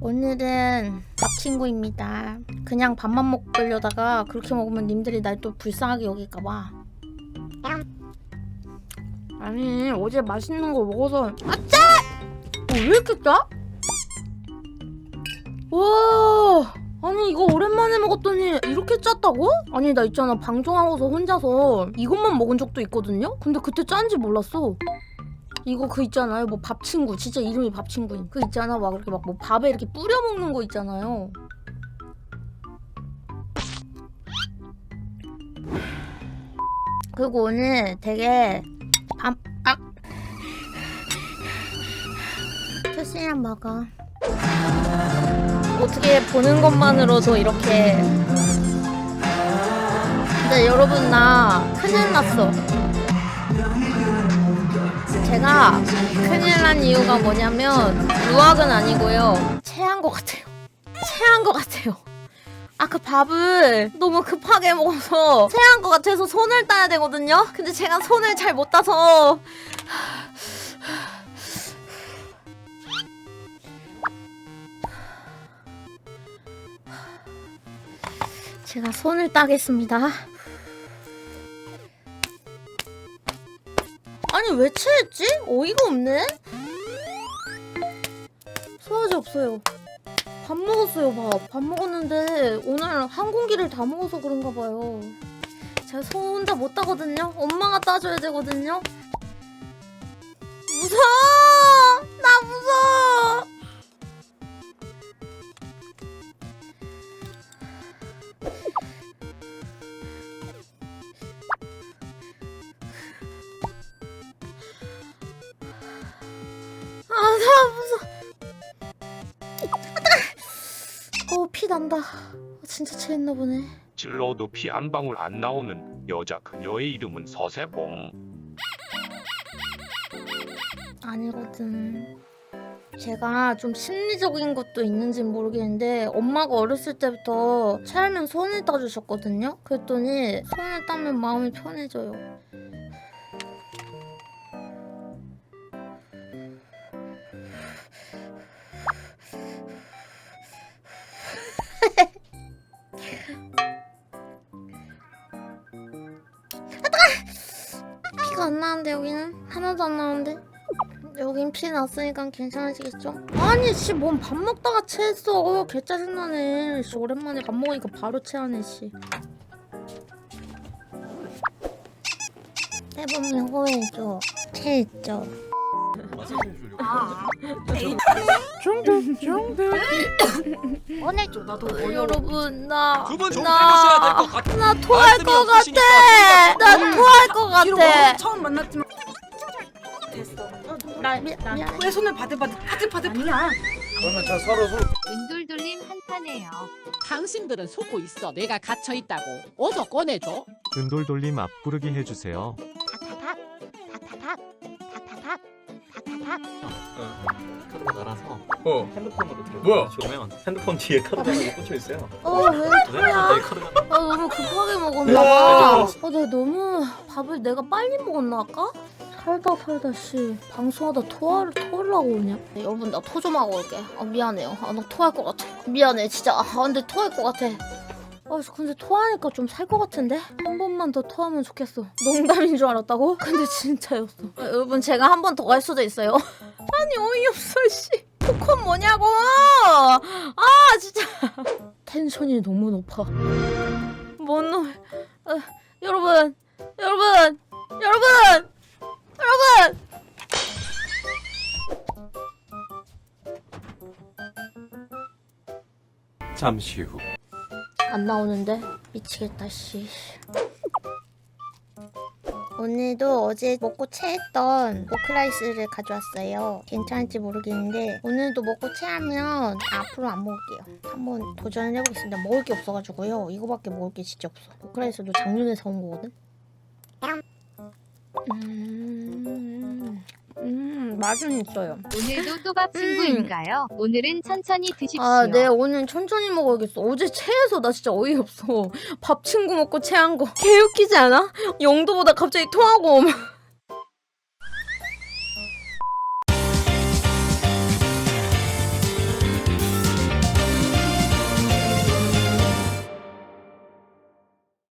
오늘은 밥 친구입니다. 그냥 밥만 먹으려다가 그렇게 먹으면 님들이 날 또 불쌍하게 여길까봐. 아니 어제 맛있는 거 먹어서 아짜! 어, 왜 이렇게 짜? 와 아니 이거 오랜만에 먹었더니 이렇게 짰다고? 아니 나 있잖아 방송하고서 혼자서 이것만 먹은 적도 있거든요? 근데 그때 짠지 몰랐어. 이거 그 있잖아요. 뭐 밥 친구. 진짜 이름이 밥 친구인. 그 있잖아. 막 이렇게 막 뭐 밥에 이렇게 뿌려 먹는 거 있잖아요. 그리고 오늘 되게 밥 아. 초시랑 먹어. 어떻게 보는 것만으로도 이렇게 근데 여러분 나 큰일 났어. 제가 큰일 난 이유가 뭐냐면 유학은 아니고요. 체한 것 같아요. 체한 것 같아요. 아까 밥을 너무 급하게 먹어서 체한 것 같아서 손을 따야 되거든요. 근데 제가 손을 잘 못 따서 제가 손을 따겠습니다. 아니 왜 체했지? 어이가 없네. 소화제 없어요. 밥 먹었어요 밥. 밥 먹었는데 오늘 한 공기를 다 먹어서 그런가 봐요. 제가 손 혼자 못 따거든요. 엄마가 따줘야 되거든요. 무서워. 나 무서워. 난다. 진짜 체했나 보네. 찔러도 피 한 방울 안 나오는 여자 그녀의 이름은 서세봉. 아니거든. 제가 좀 심리적인 것도 있는지 모르겠는데 엄마가 어렸을 때부터 체하면 손을 따주셨거든요. 그랬더니 손을 따면 마음이 편해져요. 안 나는데 여기는? 하나도 안 나는데? 여긴 피 났으니까 괜찮으시겠죠? 아니 씨 뭔 밥 먹다가 체했어. 개 짜증나네. 씨 오랜만에 밥 먹으니까 바로 체하네 씨. 해보면 후회해줘. 체했죠 꺼내줘 나도 어, 여러분 나 두분 좀 나- 해보셔야 될 것 같아. 나 토할 것 같아 나 토할 것 뒤로 같아 와. 처음 만났지만 됐어 나 미, 미안해 왜 손을 바들바들 바들바들 아니야 그러면 저 서로 손. 은돌돌림 한판해요. 당신들은 속고 있어. 내가 갇혀 있다고. 어서 꺼내줘. 은돌돌림 앞구르기 해주세요. 카드가 날아서 어. 핸드폰으로 들어. 뭐야? 그러면 핸드폰 뒤에 카드가 하나 꽂혀 있어요. 어왜 토야 왜냐면 내 카드가 아 너무 급하게 먹었나 봐. 아 내가 너무 밥을 내가 빨리 먹었나 아까? 살다 살다 씨 방송하다 토할 토하려고 오냐? 네, 여러분 나 토 좀 하고 올게. 아 미안해요. 아 나 토할 것 같아. 미안해 진짜. 아 근데 토할 것 같아. 아 근데 토하니까 좀 살 것 같은데? 한 번만 더 토하면 좋겠어. 농담인 줄 알았다고? 근데 진짜였어. 아, 여러분 제가 한 번더갈 수도 있어요. 아니 어이없어 씨. 토콘 뭐냐고? 아 진짜. 텐션이 너무 높아. 뭔 놈? 어, 여러분, 여러분, 여러분, 여러분. 잠시 후. 안 나오는데 미치겠다 씨. 오늘도 어제 먹고 체했던 모크라이스를 가져왔어요. 괜찮을지 모르겠는데 오늘도 먹고 체하면 앞으로 안 먹을게요. 한번 도전을 해보겠습니다. 먹을 게 없어가지고요. 이거밖에 먹을 게 진짜 없어. 모크라이스도 작년에 사온 거거든. 음, 음 맛은 있어요. 오늘도 또밥 친구인가요? 오늘은 천천히 드십시오. 아, 네, 오늘 천천히 먹어야겠어. 어제 체해서 나 진짜 어이없어. 밥 친구 먹고 체한 거. 개 웃기지 않아? 영도보다 갑자기 토하고 오면.